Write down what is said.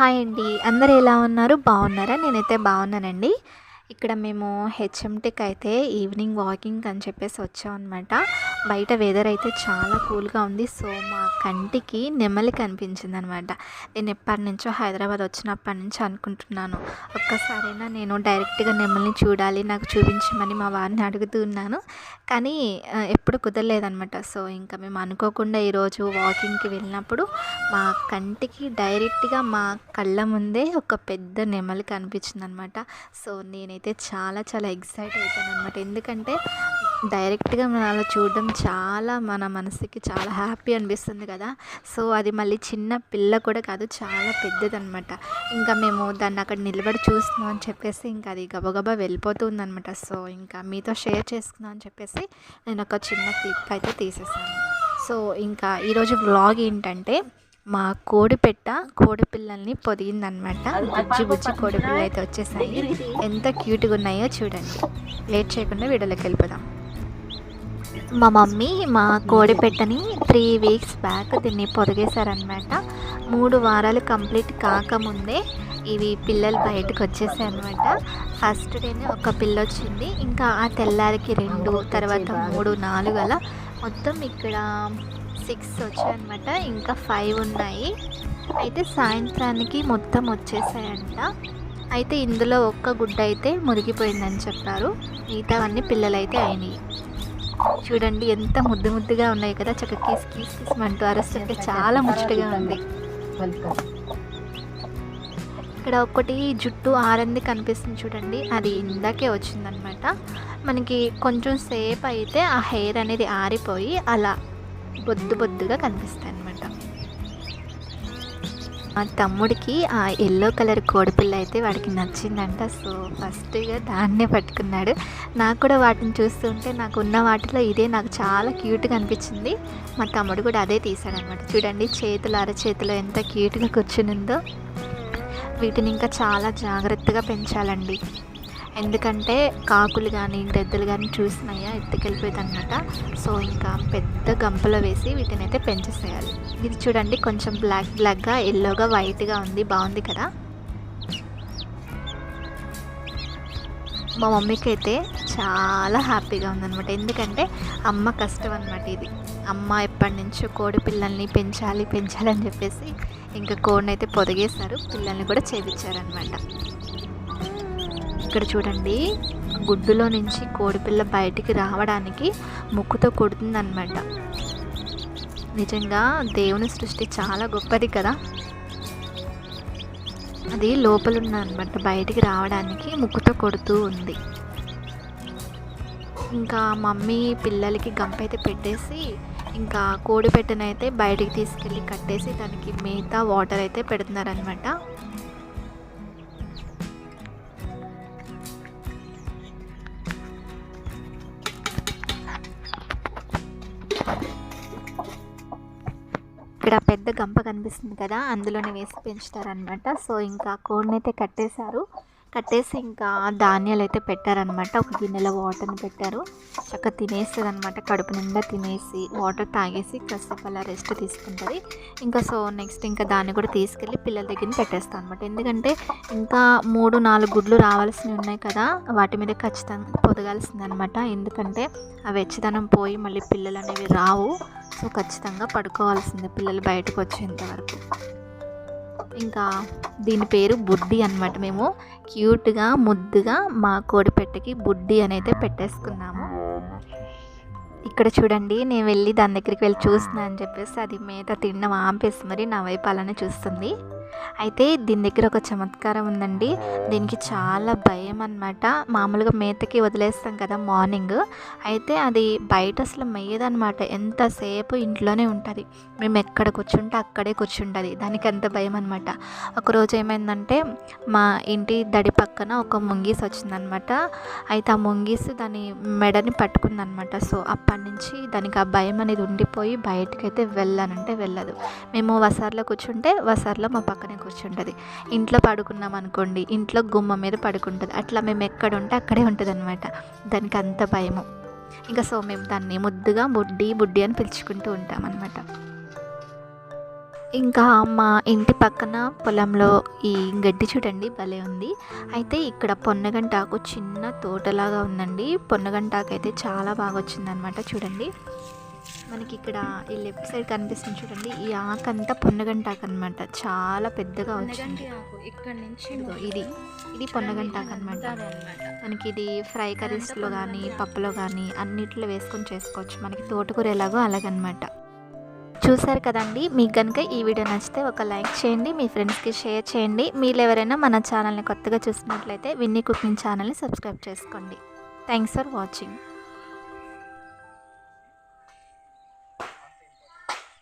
Hi అండి. అందరు ఎలా ఉన్నారు? బాగున్నారా? నేనైతే బాగున్నానండి. ఇక్కడ మేము హెచ్ఎంటీకి అయితే ఈవినింగ్ వాకింగ్ అని చెప్పేసి వచ్చాం అనమాట బయట వెదర్ అయితే చాలా కూల్గా ఉంది. సో మా కంటికి నెమలి కనిపించింది అనమాట నేను ఎప్పటి నుంచో హైదరాబాద్ వచ్చినప్పటి నుంచి అనుకుంటున్నాను. ఒక్కసారైనా నేను డైరెక్ట్గా నెమలిని చూడాలి నాకు చూపించమని మా వారిని అడుగుతున్నాను కానీ ఎప్పుడు కుదరలేదనమాట. సో ఇంకా మేము అనుకోకుండా ఈరోజు వాకింగ్కి వెళ్ళినప్పుడు మా కంటికి డైరెక్ట్గా మా కళ్ళ ముందే ఒక పెద్ద నెమలి కనిపించింది అనమాట సో నేనైతే చాలా చాలా ఎక్సైట్ అయిపోయాను అనమాట ఎందుకంటే డైరెక్ట్గా మనం అలా చూడడం చాలా మన మనసుకి చాలా హ్యాపీ అనిపిస్తుంది కదా. సో అది మళ్ళీ చిన్న పిల్ల కూడా కాదు చాలా పెద్దదనమాట ఇంకా మేము దాన్ని అక్కడ నిలబడి చూస్తున్నాం అని చెప్పేసి ఇంకా అది గబగబా వెళ్ళిపోతుంది అనమాట సో ఇంకా మీతో షేర్ చేసుకుందాం అని చెప్పేసి నేను ఒక చిన్న క్లిప్ అయితే తీసేసాను. సో ఇంకా ఈరోజు బ్లాగ్ ఏంటంటే మా కోడిపెట్ట కోడి పిల్లల్ని పొదిగిందనమాట బుజ్జి బుజ్జి కోడిపిల్ల అయితే వచ్చేసాయి. ఎంత క్యూట్గా ఉన్నాయో చూడండి. లేట్ చేయకుండా వీడియోలోకి వెళ్ళిపోదాం. మా మమ్మీ మా కోడి పెట్టని త్రీ వీక్స్ బ్యాక్ దీన్ని పొదిగేశారనమాట మూడు వారాలు కంప్లీట్ కాకముందే ఇవి పిల్లలు బయటకు వచ్చేసాయి అనమాట ఫస్ట్ డేనే ఒక పిల్ల వచ్చింది ఇంకా ఆ తెల్లారికి రెండు తర్వాత మూడు నాలుగు అలా మొత్తం ఇక్కడ సిక్స్ వచ్చాయన్నమాట. ఇంకా ఫైవ్ ఉన్నాయి. అయితే సాయంత్రానికి మొత్తం వచ్చేసాయంట. అయితే ఇందులో ఒక్క గుడ్డ అయితే మురిగిపోయిందని చెప్పారు. మిగతావన్నీ పిల్లలైతే అయినాయి. చూడండి ఎంత ముద్దు ముద్దుగా ఉన్నాయి కదా చక్క కీస్ కీస్ అంటూ చాలా ముచ్చటగా ఉంది. ఇక్కడ ఒకటి జుట్టు ఆరంది కనిపిస్తుంది చూడండి అది ఇందాకే వచ్చిందనమాట. మనకి కొంచెం సేపు అయితే ఆ హెయిర్ అనేది ఆరిపోయి అలా బొద్దు బొద్దుగా కనిపిస్తాయి అనమాట మా తమ్ముడికి ఆ ఎల్లో కలర్ కోడిపిల్ల అయితే వాడికి నచ్చిందంట. సో ఫస్ట్గా దాన్నే పట్టుకున్నాడు. నాకు కూడా వాటిని చూస్తుంటే నాకు ఉన్న వాటిలో ఇదే నాకు చాలా క్యూట్గా అనిపించింది. మా తమ్ముడు కూడా అదే తీసాడనమాట చూడండి చేతులు అరచేతిలో ఎంత క్యూట్గా కూర్చునిందో. వీటిని ఇంకా చాలా జాగ్రత్తగా పెంచాలండి. ఎందుకంటే కాకులు కానీ గ్రద్దలు కానీ చూసినాయా ఎత్తుకెళ్ళిపోయింది అనమాట సో ఇంకా పెద్ద గంపలో వేసి వీటిని అయితే పెంచేసేయాలి. ఇది చూడండి కొంచెం బ్లాక్ బ్లాక్గా ఎల్లోగా వైట్గా ఉంది. బాగుంది కదా? మా మమ్మీకి అయితే చాలా హ్యాపీగా ఉందన్నమాట. ఎందుకంటే అమ్మ కష్టం అనమాట ఇది. అమ్మ ఎప్పటి నుంచో కోడి పిల్లల్ని పెంచాలి పెంచాలి అని చెప్పేసి ఇంకా కోడిని అయితే పొదిగేశారు. పిల్లల్ని కూడా చేపించారనమాట ఇక్కడ చూడండి. గుడ్డులో నుంచి కోడిపిల్ల బయటికి రావడానికి ముక్కుతో కొడుతుందన్నమాట. నిజంగా దేవుని సృష్టి చాలా గొప్పది కదా. అది లోపల ఉన్న అనమాట బయటికి రావడానికి ముక్కుతో కొడుతూ ఉంది. ఇంకా మమ్మీ పిల్లలకి గంపైతే అయితే పెట్టేసి ఇంకా కోడి పెట్టనైతే బయటికి తీసుకెళ్ళి కట్టేసి దానికి మిగతా వాటర్ అయితే పెడుతున్నారనమాట ఇక్కడ పెద్ద గంప కనిపిస్తుంది కదా అందులోనే వేసి పెంచుతారనమాట సో ఇంకా కోడిని అయితే కట్టేశారు. కట్టేసి ఇంకా ధాన్యాలు అయితే పెట్టారనమాట ఒక గిన్నెలో వాటర్ని పెట్టారు. చక్కగా తినేస్తుంది అనమాట కడుపు నిండా తినేసి వాటర్ తాగేసి కాసేపు అలా రెస్ట్ తీసుకుంటుంది. ఇంకా సో నెక్స్ట్ ఇంకా దాన్ని కూడా తీసుకెళ్ళి పిల్లల దగ్గర పెట్టేస్తాను అనమాట ఎందుకంటే ఇంకా మూడు నాలుగు గుడ్లు రావాల్సినవి ఉన్నాయి కదా వాటి మీద ఖచ్చితంగా పొదగాల్సింది అనమాట ఎందుకంటే ఆ వెచ్చదనం పోయి మళ్ళీ పిల్లలు అనేవి రావు. సో ఖచ్చితంగా పడుకోవాల్సిందే పిల్లలు బయటకు వచ్చేంత వరకు. ఇంకా దీని పేరు బుడ్డి అనమాట మేము. క్యూట్గా ముద్దుగా మా కోడిపెట్టకి బుడ్డి అనేది పెట్టేసుకున్నాము. ఇక్కడ చూడండి నేను వెళ్ళి దాని దగ్గరికి వెళ్ళి చూస్తున్నా అని చెప్పేసి అది మేత తిన్న ఆంపేసి మరి నా వైపు అలానే చూస్తుంది. అయితే దీని దగ్గర ఒక చమత్కారం ఉందండి. దీనికి చాలా భయం అనమాట మామూలుగా మేతకి వదిలేస్తాం కదా మార్నింగ్. అయితే అది బయట అసలు మేయదనమాట ఎంతసేపు ఇంట్లోనే ఉంటుంది. మేము ఎక్కడ కూర్చుంటే అక్కడే కూర్చుంటుంది. దానికి అంత భయం అనమాట ఒకరోజు ఏమైందంటే మా ఇంటి దడి పక్కన ఒక ముంగీస్ వచ్చిందనమాట అయితే ఆ ముంగీస్ దాని మెడని పట్టుకుందనమాట సో అప్పటి నుంచి దానికి ఆ భయం అనేది ఉండిపోయి బయటకైతే వెళ్ళానంటే వెళ్ళదు. మేము వసార్లో కూర్చుంటే వసార్లో మా పక్కనే కూర్చుంటుంది. ఇంట్లో పడుకున్నాం అనుకోండి ఇంట్లో గుమ్మ మీద పడుకుంటుంది. అట్లా మేము ఎక్కడ ఉంటే అక్కడే ఉంటుంది అనమాట దానికి అంత భయము. ఇంకా సో మేము దాన్ని ముద్దుగా బుడ్డి బుడ్డి అని పిలుచుకుంటూ ఉంటాం అనమాట ఇంకా మా ఇంటి పక్కన పొలంలో ఈ గడ్డి చూడండి భలే ఉంది. అయితే ఇక్కడ పొన్నగంటాకు చిన్న తోటలాగా ఉందండి. పొన్నగంటాకు అయితే చాలా బాగా వచ్చిందనమాట చూడండి. మనకి ఇక్కడ ఈ లెఫ్ట్ సైడ్ కనిపిస్తుంది చూడండి. ఈ ఆకంతా పొన్నగంటాకు అనమాట చాలా పెద్దగా వచ్చింది. ఇక్కడ నుంచి ఇది ఇది పొన్నగంటాకు అనమాట మనకి ఇది ఫ్రై కర్రీస్లో కానీ పప్పులో కానీ అన్నిట్లో వేసుకొని చేసుకోవచ్చు. మనకి తోటకూర ఎలాగో అలాగనమాట చూసారు కదండి? మీకు కనుక ఈ వీడియో నచ్చితే ఒక లైక్ చేయండి మీ ఫ్రెండ్స్కి షేర్ చేయండి. మీరు ఎవరైనా మన ఛానల్ని కొత్తగా చూసినట్లయితే విన్నీ కుకింగ్ ఛానల్ని సబ్స్క్రైబ్ చేసుకోండి. Thanks for watching.